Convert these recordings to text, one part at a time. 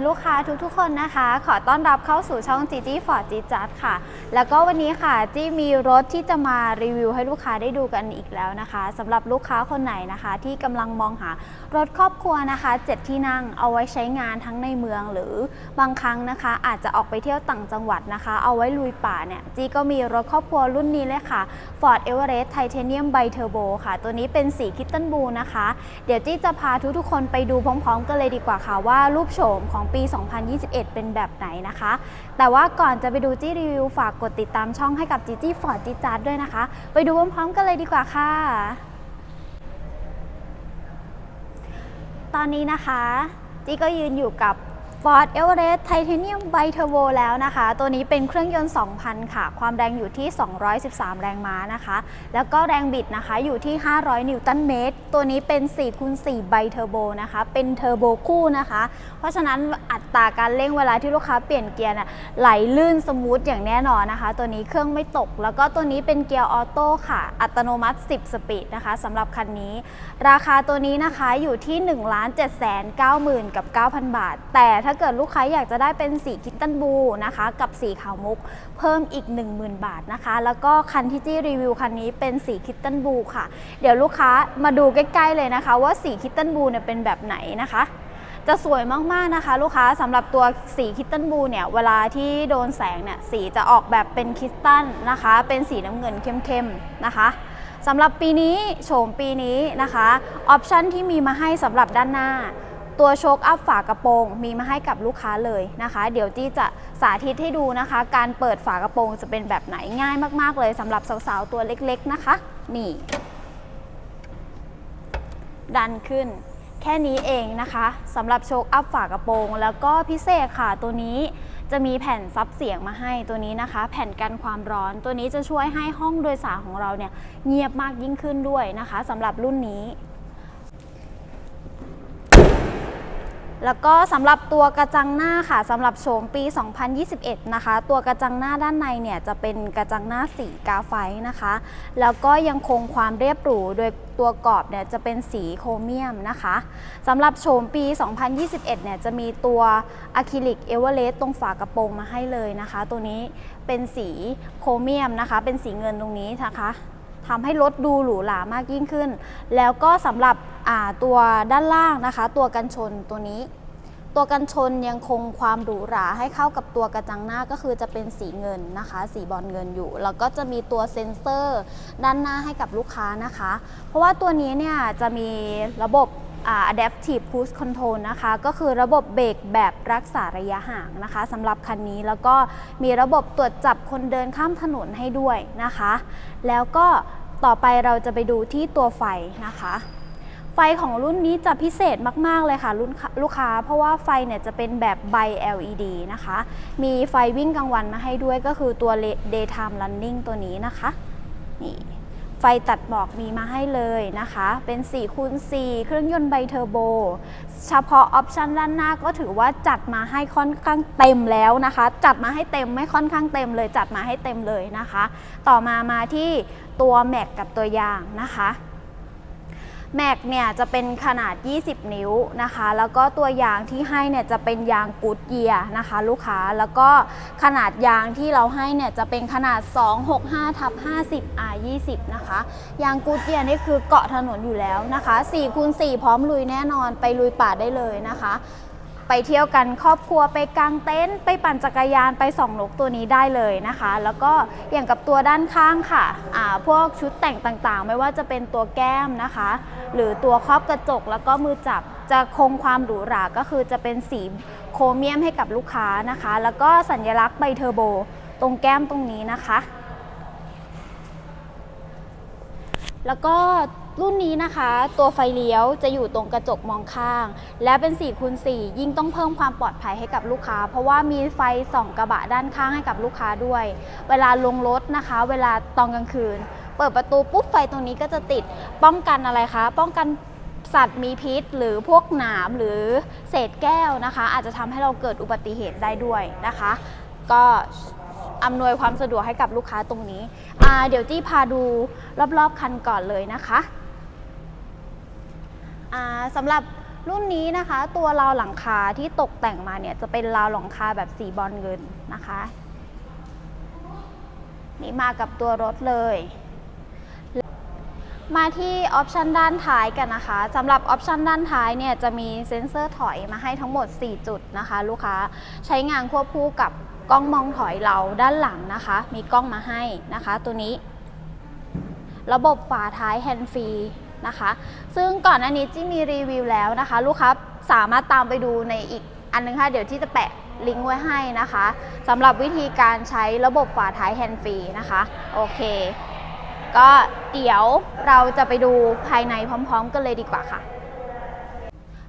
ีลูกค้าทุกๆ คนนะคะ ขอต้อนรับเข้าสู่ช่อง g ีจี้ฟอร์ดจีจัดค่ะ แล้วก็วันนี้ค่ะจี้มีรถที่จะมารีวิวให้ลูกค้าได้ดูกันอีกแล้วนะคะสำหรับลูกค้าคนไหนนะคะ ที่กำลังมองหารถครอบครัวนะคะ7ที่นั่งเอาไว้ใช้งานทั้งในเมืองหรือบางครั้งนะคะ อาจจะออกไปเที่ยวต่างจังหวัดนะคะ เอาไว้ลุยป่าเนี่ยจี้ก็มีรถครอบครัวรุ่นนี้เลยค่ะ Ford Everest Titanium Bi Turbo ค่ะ ตัวนี้เป็นสีคิตตันบูนะคะ เดี๋ยวจี้จะพาทุกๆ คนไปดูพร้อมๆ กันเลยดีกว่าค่ะว่ารูปโฉมของปี 2021 เป็นแบบไหนนะคะ แต่ว่าก่อนจะไปดูจี้รีวิวฝากกดติดตามช่องให้กับจีจี้ฟอร์ดจีจาร์ดด้วยนะคะ ไปดูพร้อมๆกันเลยดีกว่าค่ะ ตอนนี้นะคะจี้ก็ยืนอยู่กับ Ford Everest Titanium Bi Turbo แล้วนะคะ ตัวนี้เป็นเครื่องยนต์ 2,000 ค่ะ ความแรงอยู่ที่ 213 แรงม้านะคะ แล้วก็แรงบิดนะคะอยู่ที่ 500 นิวตันเมตร ตัวนี้เป็น4คูณ4 Bi Turbo นะคะ เป็นเทอร์โบคู่นะคะ เพราะฉะนั้นอัตราการเร่งเวลาที่ลูกค้าเปลี่ยนเกียร์น่ะไหลลื่นสมูทอย่างแน่นอนนะคะ ตัวนี้เครื่องไม่ตก แล้วก็ตัวนี้เป็นเกียร์ออโต้ค่ะ อัตโนมัติ 10 สปีดนะคะสำหรับคันนี้ ราคาตัวนี้นะคะอยู่ที่ 1 7 9 0 0 0 0 กับ 9,000 บาท แต่ถ้าถ้าเกิดลูกค้าอยากจะได้เป็นสีคิตตันบูนะคะ กับสีขาวมุกเพิ่มอีก 10,000 บาทนะคะ แล้วก็คันที่จี้รีวิวคันนี้เป็นสีคิตตันบูค่ะ เดี๋ยวลูกค้ามาดูใกล้ๆเลยนะคะ ว่าสีคิตตันบูเนี่ยเป็นแบบไหนนะคะจะสวยมาก ๆ นะคะ ลูกค้าสำหรับตัวสีคิตตันบูเนี่ย เวลาที่โดนแสงเนี่ย สีจะออกแบบเป็นคริสตัลนะคะ เป็นสีน้ำเงินเข้ม ๆ นะคะสำหรับปีนี้โฉมปีนี้นะคะ ออปชันที่มีมาให้สำหรับด้านหน้า ตัวโชคอัพฝากระโปรงมีมาให้กับลูกค้าเลยนะคะ เดี๋ยวจี้จะสาธิตให้ดูนะคะ การเปิดฝากระโปรงจะเป็นแบบไหนง่ายมาก ๆ เลยสำหรับสาวๆตัวเล็กๆนะคะ นี่ ดันขึ้น แค่นี้เองนะคะสำหรับโชคอัพฝากระโปรง แล้วก็พิเศษค่ะตัวนี้จะมีแผ่นซับเสียงมาให้ตัวนี้นะคะ แผ่นกันความร้อนตัวนี้จะช่วยให้ห้องโดยสารของเราเนี่ยเงียบมากยิ่งขึ้นด้วยนะคะสำหรับรุ่นนี้ แล้วก็สำหรับตัวกระจังหน้าค่ะสำหรับโฉมปี 2021 นะคะ ตัวกระจังหน้าด้านในเนี่ยจะเป็นกระจังหน้าสีกาไฟนะคะ แล้วก็ยังคงความเรียบหรู โดยตัวกรอบเนี่ยจะเป็นสีโครเมียมนะคะสำหรับโฉมปี 2021 เนี่ยจะมีตัวอะคริลิกเอเวอเรสต์ตรงฝากระโปรงมาให้เลยนะคะ ตัวนี้เป็นสีโครเมียมนะคะ เป็นสีเงินตรงนี้นะคะ ทำให้รถดูหรูหรามากยิ่งขึ้น แล้วก็สำหรับตัวด้านล่างนะคะ ตัวกันชนตัวนี้ ตัวกันชนยังคงความหรูหราให้เข้ากับตัวกระจังหน้าก็คือจะเป็นสีเงินนะคะ สีบอลเงินอยู่ แล้วก็จะมีตัวเซ็นเซอร์ด้านหน้าให้กับลูกค้านะคะ เพราะว่าตัวนี้เนี่ยจะมีระบบ adaptive cruise control นะคะ ก็คือระบบเบรกแบบรักษาระยะห่างนะคะสำหรับคันนี้แล้วก็มีระบบตรวจจับคนเดินข้ามถนนให้ด้วยนะคะ แล้วก็ ต่อไปเราจะไปดูที่ตัวไฟนะคะ ไฟของรุ่นนี้จะพิเศษมาก ๆ เลยค่ะรุ่นลูกค้า เพราะว่าไฟเนี่ยจะเป็นแบบใบ LED นะคะ มีไฟวิ่งกลางวันมาให้ด้วยก็คือตัว daytime running ตัวนี้นะคะ ไฟตัดหมอกมีมาให้เลยนะคะ เป็น4คูณ4เครื่องยนต์ไบเทอร์โบ เฉพาะออปชันด้านหน้าก็ถือว่าจัดมาให้ค่อนข้างเต็มแล้วนะคะ จัดมาให้เต็มไม่ค่อนข้างเต็มเลย จัดมาให้เต็มเลยนะคะ ต่อมามาที่ตัวแม็กกับตัวยางนะคะ แม็กเนี่ยจะเป็นขนาด 20 นิ้วนะคะ แล้วก็ตัวยางที่ให้เนี่ยจะเป็นยางกูดเยียนะคะ ลูกค้า แล้วก็ขนาดยางที่เราให้เนี่ยจะเป็นขนาด 265ทับ50 R 20นะคะ ยางกูดเยียนี่คือเกาะถนนอยู่แล้วนะคะ4คูณ4พร้อมลุยแน่นอนไปลุยป่าได้เลยนะคะ ไปเที่ยวกันครอบครัวไปกางเต็นท์ไปปั่นจักรยานไปส่องนกตัวนี้ได้เลยนะคะ แล้วก็อย่างกับตัวด้านข้างค่ะอ่าพวกชุดแต่งต่างๆ ไม่ว่าจะเป็นตัวแก้มนะคะ หรือตัวครอบกระจกแล้วก็มือจับจะคงความหรูหราก็คือจะเป็นสีโครเมียมให้กับลูกค้านะคะ แล้วก็สัญลักษณ์ใบเทอร์โบ ตรงแก้มตรงนี้นะคะ แล้วก็ รุ่นนี้นะคะ ตัวไฟเลี้ยวจะอยู่ตรงกระจกมองข้าง และเป็น4คูณ4ยิ่งต้องเพิ่มความปลอดภัยให้กับลูกค้า เพราะว่ามีไฟส่องกระบะด้านข้างให้กับลูกค้าด้วย เวลาลงรถนะคะ เวลาตอนกลางคืน เปิดประตูปุ๊บไฟตรงนี้ก็จะติดป้องกันอะไรคะ ป้องกันสัตว์มีพิษ หรือพวกหนามหรือเศษแก้วนะคะ อาจจะทำให้เราเกิดอุบัติเหตุได้ด้วยนะคะ ก็อำนวยความสะดวกให้กับลูกค้าตรงนี้ เดี๋ยวจี้พาดูรอบๆคันก่อนเลยนะคะ สำหรับรุ่นนี้นะคะ ตัวราวหลังคาที่ตกแต่งมาเนี่ยจะเป็นราวหลังคาแบบสีบอลเงินนะคะ นี่มากับตัวรถเลย มาที่ออปชันด้านท้ายกันนะคะสำหรับออปชันด้านท้ายเนี่ยจะมีเซ็นเซอร์ถอยมาให้ทั้งหมด 4 จุดนะคะ ลูกค้าใช้งานควบคู่กับกล้องมองถอยเราด้านหลังนะคะ มีกล้องมาให้นะคะ ตัวนี้ ระบบฝาท้ายแฮนด์ฟรี นะคะ ซึ่งก่อนหน้านี้ที่มีรีวิวแล้วนะคะ ลูกค้าสามารถตามไปดูในอีกอันนึงค่ะ เดี๋ยวที่จะแปะลิงก์ไว้ให้นะคะสำหรับวิธีการใช้ระบบฝาท้ายแฮนด์ฟรีนะคะ โอเค ก็เดี๋ยวเราจะไปดูภายในพร้อม ๆ กันเลยดีกว่าค่ะ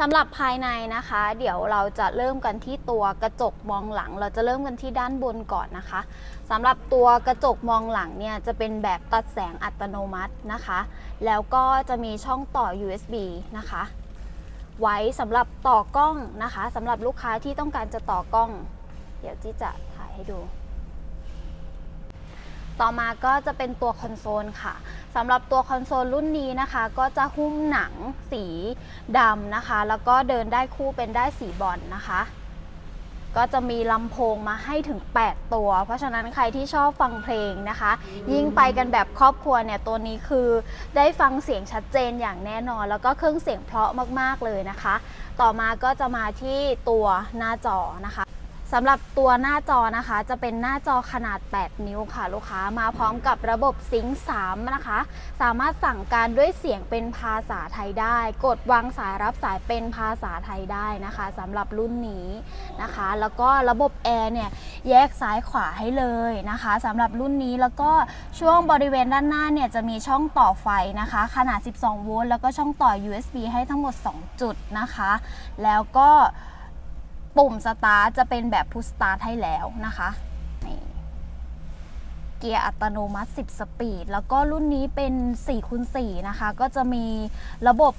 สำหรับภายในนะคะ เดี๋ยวเราจะเริ่มกันที่ตัวกระจกมองหลัง เราจะเริ่มกันที่ด้านบนก่อนนะคะสำหรับตัวกระจกมองหลังเนี่ยจะเป็นแบบตัดแสงอัตโนมัตินะคะ แล้วก็จะมีช่องต่อ USB นะคะ ไว้สำหรับต่อกล้องนะคะสำหรับลูกค้าที่ต้องการจะต่อกล้อง เดี๋ยวที่จะถ่ายให้ดู ต่อมาก็จะเป็นตัวคอนโซลค่ะสำหรับตัวคอนโซลรุ่นนี้นะคะ ก็จะหุ้มหนังสีดำนะคะ แล้วก็เดินได้คู่เป็นได้สีบอลนะคะ ก็จะมีลำโพงมาให้ถึง 8 ตัว เพราะฉะนั้นใครที่ชอบฟังเพลงนะคะ ยิ่งไปกันแบบครอบครัวเนี่ยตัวนี้คือ ได้ฟังเสียงชัดเจนอย่างแน่นอน แล้วก็เครื่องเสียงเพราะมากๆเลยนะคะ ต่อมาก็จะมาที่ตัวหน้าจอนะคะ สำหรับตัวหน้าจอนะคะจะเป็นหน้าจอขนาด 8 นิ้วค่ะลูกค้ามาพร้อมกับระบบซิงค์3นะคะ สามารถสั่งการด้วยเสียงเป็นภาษาไทยได้ กดวางสายรับสายเป็นภาษาไทยได้นะคะสำหรับรุ่นนี้นะคะ แล้วก็ระบบแอร์เนี่ยแยกซ้ายขวาให้เลยนะคะสำหรับรุ่นนี้แล้วก็ช่วงบริเวณด้านหน้าเนี่ยจะมีช่องต่อไฟนะคะ ขนาด 12 โวลต์แล้วก็ช่องต่อ USB ให้ทั้งหมด 2 จุดนะคะ แล้วก็ ปุ่มสตาร์ทจะเป็นแบบพุชสตาร์ทให้แล้วนะคะเกียร์อัตโนมัติ 10 สปีด แล้วก็รุ่นนี้เป็น4คูณ4นะคะ ก็จะมีระบบ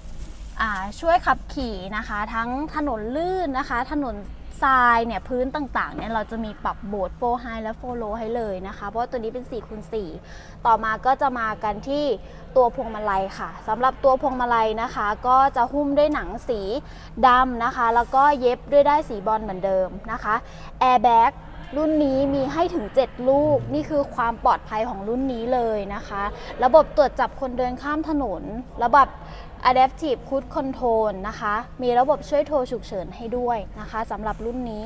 ช่วยขับขี่นะคะ ทั้งถนนลื่นนะคะ ถนน ทรายเนี่ยพื้นต่างๆเนี่ยเราจะมีปรับโบดโฟไฮและโฟโลให้เลยนะคะ เพราะว่าตัวนี้เป็น4คูณ4ต่อมาก็จะมากันที่ตัวพวงมาลัยค่ะสำหรับตัวพวงมาลัยนะคะ ก็จะหุ้มด้วยหนังสีดำนะคะ แล้วก็เย็บด้วยได้สีบอลเหมือนเดิมนะคะแอร์แบ็ก รุ่นนี้มีให้ถึง 7 ลูก นี่คือความปลอดภัยของรุ่นนี้เลยนะคะ ระบบตรวจจับคนเดินข้ามถนน ระบบ Adaptive Cruise Control นะคะ มีระบบช่วยโทรฉุกเฉินให้ด้วยนะคะสำหรับรุ่นนี้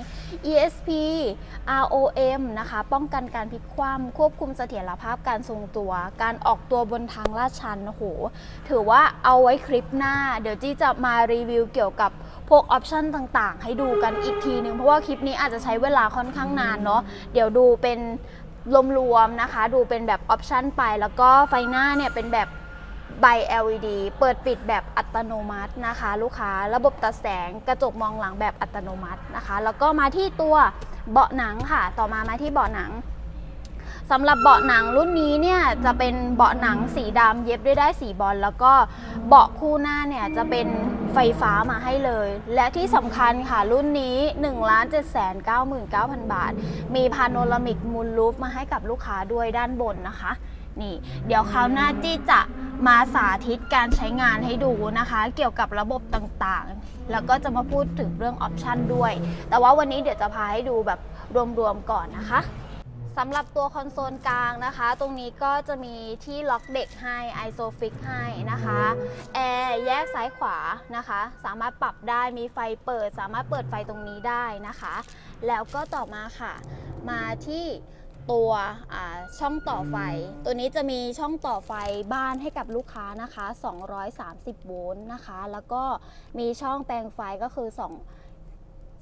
ESP ROM นะคะ ป้องกันการพลิกคว่ำควบคุมเสถียรภาพการทรงตัว การออกตัวบนทางลาดชันโอ้โห ถือว่าเอาไว้คลิปหน้า เดี๋ยวจี้จะมารีวิวเกี่ยวกับ พวกออปชันต่างๆ ให้ดูกันอีกทีนึงเพราะว่าคลิปนี้อาจจะใช้เวลาค่อนข้างนานเนาะเดี๋ยวดูเป็นรวมๆนะคะ ดูเป็นแบบออปชันไป แล้วก็ไฟหน้าเนี่ยเป็นแบบใบ LED เปิดปิดแบบอัตโนมัตินะคะ ลูกค้าระบบตัดแสงกระจกมองหลังแบบอัตโนมัตินะคะ แล้วก็มาที่ตัวเบาะหนังค่ะ ต่อมามาที่เบาะหนัง สำหรับเบาะหนังรุ่นนี้เนี่ยจะเป็นเบาะหนังสีดำเย็บด้วยได้สีบอล แล้วก็เบาะคู่หน้าเนี่ยจะเป็นไฟฟ้ามาให้เลย และที่สำคัญค่ะรุ่นนี้ 1 7 9 9 0 0 0 บาท มีพาโนรามิกมูลลูฟมาให้กับลูกค้าด้วยด้านบนนะคะ นี่ เดี๋ยวคราวหน้าจี้จะมาสาธิตการใช้งานให้ดูนะคะ เกี่ยวกับระบบต่างๆ แล้วก็จะมาพูดถึงเรื่องออปชันด้วย แต่ว่าวันนี้เดี๋ยวจะพาให้ดูแบบรวมๆก่อนนะคะ สำหรับตัวคอนโซลกลางนะคะ ตรงนี้ก็จะมีที่ล็อกเด็กให้ไอโซฟิกให้นะคะแอร์แยกซ้ายขวานะคะ สามารถปรับได้มีไฟเปิด สามารถเปิดไฟตรงนี้ได้นะคะ แล้วก็ต่อมาค่ะ มาที่ตัวช่องต่อไฟ ตัวนี้จะมีช่องต่อไฟบ้านให้กับลูกค้านะคะ 230 โวลต์นะคะ แล้วก็มีช่องแปลงไฟก็คือ 2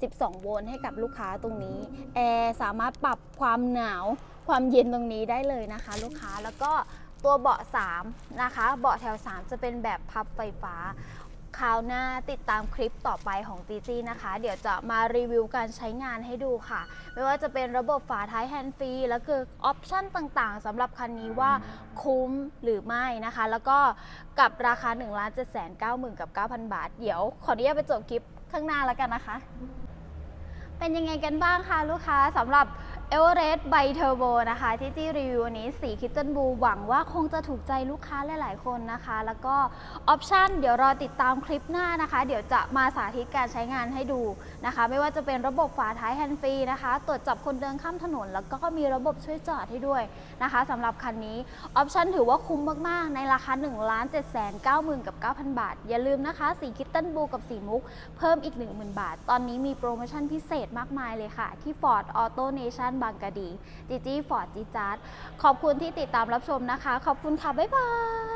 12 โวลต์ให้กับลูกค้าตรงนี้ แอร์สามารถปรับความหนาว ความเย็นตรงนี้ได้เลยนะคะ ลูกค้า แล้วก็ตัวเบาะ 3 นะคะ เบาะแถว 3 จะเป็นแบบพับไฟฟ้า คราวหน้าติดตามคลิปต่อไปของจีจีนะคะ เดี๋ยวจะมารีวิวการใช้งานให้ดูค่ะ ไม่ว่าจะเป็นระบบฝาท้ายแฮนด์ฟรี แล้วคือออปชั่นต่างๆสำหรับคันนี้ว่าคุ้มหรือไม่นะคะ แล้วก็กับราคา1 7 9 9 0 0 0 กับ 9,000 บาท เดี๋ยวขออนุญาตไปจบคลิปข้างหน้าแล้วกันนะคะ เป็นยังไงกันบ้างคะลูกค้าสำหรับ เอเวอเรสต์ไบเทอร์โบนะคะที่จี้รีวิววันนี้สีคิตเติลบูหวังว่าคงจะถูกใจลูกค้าหลาย ๆ คนนะคะ แล้วก็ออปชันเดี๋ยวรอติดตามคลิปหน้านะคะ เดี๋ยวจะมาสาธิตการใช้งานให้ดูนะคะ ไม่ว่าจะเป็นระบบฝาท้ายแฮนด์ฟรีนะคะ ตรวจจับคนเดินข้ามถนน แล้วก็มีระบบช่วยจอดให้ด้วยนะคะสำหรับคันนี้ออปชันถือว่าคุ้มมาก ๆ ในราคา1 7 9 9 0 0 0 กับ 9,000 บาท อย่าลืมนะคะสีคิตเติลบูกับสีมุกเพิ่มอีก 10,000 บาท ตอนนี้มีโปรโมชั่นพิเศษมากมายเลยค่ะที่ Ford Auto Nation บางกะดีจีจี้ฟอร์ดจีจาร์ดขอบคุณที่ติดตามรับชมนะคะ ขอบคุณค่ะ บ๊ายบาย